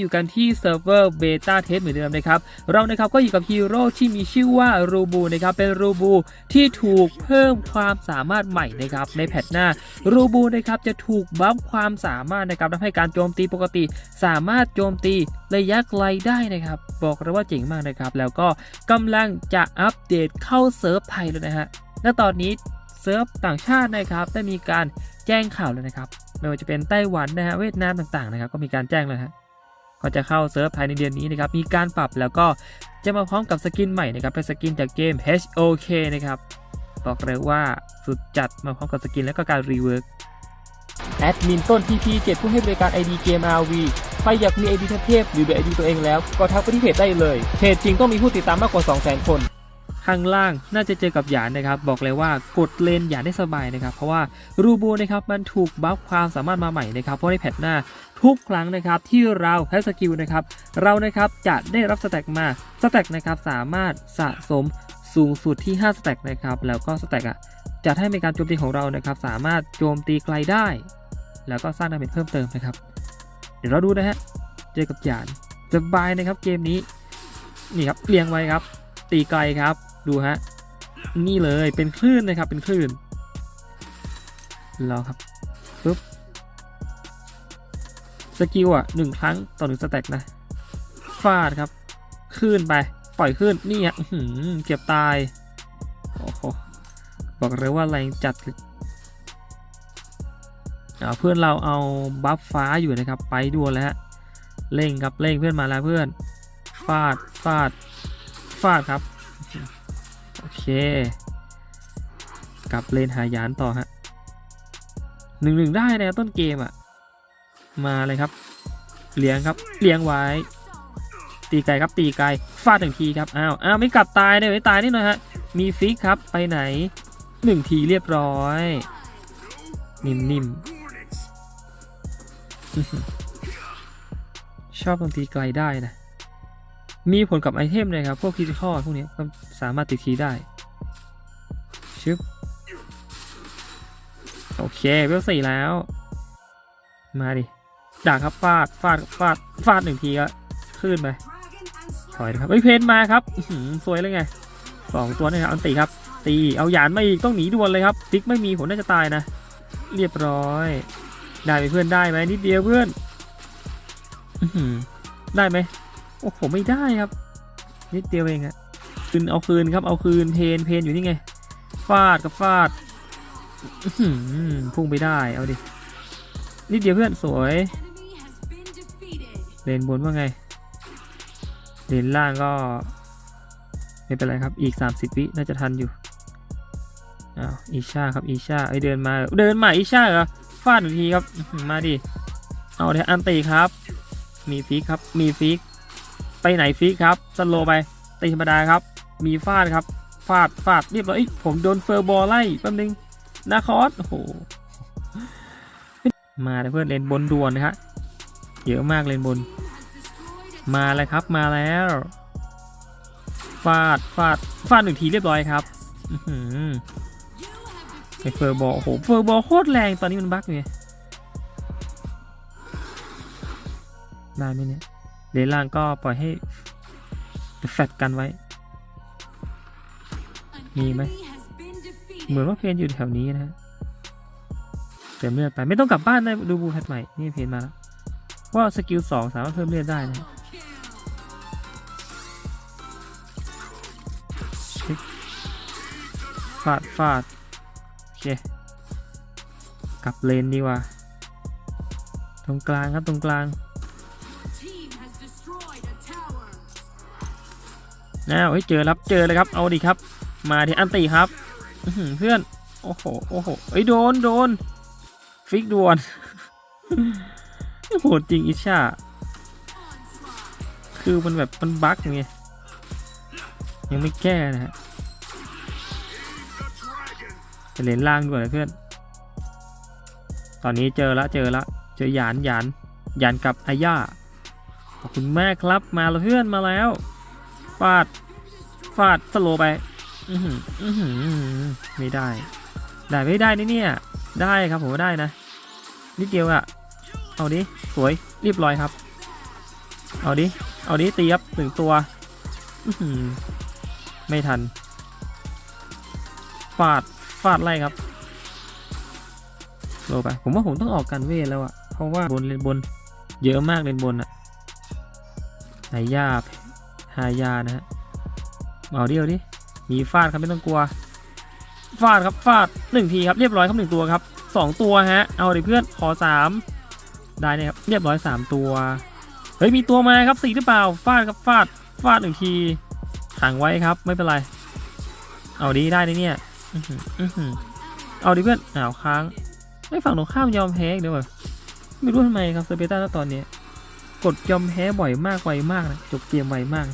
อยู่กันที่เซิร์ฟเวอร์เบต้าเทสเหมือนเดิมนะครับ เรานะครับก็อยู่กับฮีโร่ที่มีชื่อว่ารูบูนะครับ เป็นรูบูที่ถูกเพิ่มความสามารถใหม่นะครับในแพทหน้ารูบูนะครับจะถูกบัฟความสามารถนะครับทำให้การโจมตีปกติ สามารถโจมตีระยะไกลได้นะครับ บอกเลยว่าเจ๋งมากนะครับ แล้วก็กำลังจะอัปเดตเข้าเซิร์ฟไทยแล้วนะฮะและตอนนี้เซิร์ฟต่างชาตินะครับได้มีการแจ้งข่าวแล้วนะครับไม่ว่าจะเป็นไต้หวันนะฮะเวียดนามต่างๆนะครับ ก็มีการแจ้งแล้วฮะ ก็จะเข้าเซิร์ฟภายในเดือนนี้นะครับมีการปรับแล้วก็จะมาพร้อมกับสกินใหม่นะครับเป็นสกินจากเกม HOK นะครับบอกเลยว่าสุดจัดมาพร้อมกับสกินและก็การรีเวิร์กแอดมินต้นพีพีเจ็ดผู้ให้บริการ ID เกม RV ใครอยากมี ID เทพๆหรือเป็น ID ตัวเองแล้ว ก็ทักไปที่เพจได้เลยเพจจริงต้องมีผู้ติดตามมากกว่า 200,000 คน ข้างล่างน่าจะเจอกับหยานนะครับ บอกเลยว่ากดเลนหยานได้สบายนะครับ เพราะว่ารูบูนะครับมันถูกบัฟความสามารถมาใหม่นะครับ เพราะในแพทหน้าทุกครั้งนะครับที่เราใช้สกิลนะครับ เรานะครับจะได้รับสแต็กมาสแต็กนะครับสามารถสะสมสูงสุดที่5สแต็กนะครับ แล้วก็สแต็กอะจะให้ในการโจมตีของเรานะครับ สามารถโจมตีไกลได้ แล้วก็สร้างดาเมจเพิ่มเติมนะครับ เดี๋ยวเราดูนะฮะเจอกับหยานสบายนะครับเกมนี้นี่ครับเรียงไว้ครับ ตีไกลครับ ดูฮะ นี่เลยเป็นคลื่นนะครับ เป็นคลื่นรอครับปึ๊บสกิลอะหนึ่งครั้งต่อหนึ่งสแต็กนะฟาดครับขึ้นไป ปล่อยขึ้นนี่อะอื้อหือเก็บตายโอ้โหบอกเลยว่าแรงจัดเลยเอาเพื่อนเราเอาบัฟฟ้าอยู่นะครับ ไปด่วนแล้วฮะเร่งครับเร่งเพื่อนมาแล้วเพื่อนฟาดฟาดฟาดครับ โอเค กลับเลนหายานต่อฮะหนึ่งหนึ่งได้นะต้นเกมอะ มาเลยครับ เลี้ยงครับ เลี้ยงไว้ ตีไกลครับตีไกลฟาดหนึ่งทีครับ อ้าว อ้าวไม่กลับตายเลยไม่ตายนี่หน่อยฮะ มีฟิกครับ ไปไหนหนึ่งทีเรียบร้อย นิ่มๆชอบตรงตีไกลได้นะ มีผลกับไอเทมเลยครับ พวกคิจิคอพวกนี้ก็สามารถติดทีได้ ชึบ โอเคเวลสี่แล้ว มาดิด่าครับฟาดฟาดฟาดฟาดหนึ่งทีก็ขึ้นไปถอยนะครับเฮ้ยเพนมาครับสวยเลยไงสองตัวนะครับอันตีครับ ตีเอาหยานมาอีกต้องหนีด่วนเลยครับฟิกไม่มีผมน่าจะตายนะ เรียบร้อย ได้ไหมเพื่อนได้ไหมนิดเดียวเพื่อนได้ไหม โอ้โห ไม่ได้ครับ นิดเดียวเองอะคืนเอาคืนครับ เอาคืนเพนเพนอยู่นี่ไง ฟาดกับฟาดพุ่งไปได้ เอาดิ นิดเดียวเพื่อนสวย เลนบนว่าไง เลนล่างก็ ไม่เป็นไรครับ อีก 30 วิน่าจะทันอยู่อ้าวอีชาครับ อีชาไอเดินมา เดินมา อีชาเหรอ ฟาดหนึ่งทีครับ มาดิ เอาเดี๋ยวอันตีครับ มีฟิกครับ มีฟิก ไปไหนฟิกครับสโลไปตีธรรมดาครับ มีฟาดครับ ฟาดฟาดเรียบร้อยผมโดนเฟอร์บอลไล่แป๊บนึงนาคอสโอ้โหมาเพื่อนเลนบนด่วนนะฮะเยอะมากเลนบน มาแล้วครับมาแล้วฟาดฟาดฟาดหนึ่งทีเรียบร้อยครับไอเฟอร์บอลโอ้โหเฟอร์บอลโคตรแรงตอนนี้มันบั๊กเลยได้ไหมเนี่ย เลนล่างก็ปล่อยให้แฟดกันไว้ มีไหมเหมือนว่าเพนอยู่แถวนี้นะฮะเติมเลือดไปไม่ต้องกลับบ้านได้ดูบูแพทใหม่ นี่เพนมาแล้วว่าสกิลสองสามารถเพิ่มเลือดได้นะฮะฟาดฟาดโอเคกลับเลนดีกว่า ตรงกลางครับตรงกลาง อ้าวเฮ้ยเจอแล้วเจอเลยครับ เอาดิครับ มาที่อันตีครับเพื่อน โอ้โห โอ้โหเอ้ยโดนโดน ฟิกดวนโหดจริงอิชาคือมันแบบมันบั๊กไง ยังไม่แก้นะฮะจะเลนล่างด้วยนะเพื่อน ตอนนี้เจอละเจอละ เจอหยานหยานหยานกับอาย่าขอบคุณแม่ครับมาแล้วเพื่อนมาแล้ว ฟาด ฟาดสโลไปอือหืออื้อหือไม่ได้ ได้ไม่ได้นี่เนี่ย ได้ครับผมว่าได้นะ นิดเดียวอะเอาดิ สวยเรียบร้อยครับ เอาดิ เอาดิตีครับหนึ่งตัว อื้อหือไม่ทัน ฟาด ฟาดไล่ครับโลไป ผมว่าผมต้องออกกันเวทแล้วอะเพราะว่าบนเลนบน เยอะมากเลนบนอะหายา หายานะฮะเอาเดิเอาดิมีฟาดครับไม่ต้องกลัว ฟาดครับฟาดหนึ่งทีครับเรียบร้อยครับหนึ่งตัวครับสองตัวฮะเอาดิเพื่อนขอสามได้เนี่ยครับเรียบร้อยสามตัวเฮ้ยมีตัวมาครับสี่หรือเปล่าฟาดครับฟาดฟาดหนึ่งทีขังไว้ครับไม่เป็นไร เอาดีได้นเนี่ยเอาดิเพื่อนอ้าวค้างไม่ฝั่งตรงข้ามยอมแพ้เดี๋ยวะไม่รู้ทำไมครับเซเปต้าตอนนี้กดยอมแพ้บ่อยมากไวมากนะจบเกมไวมาก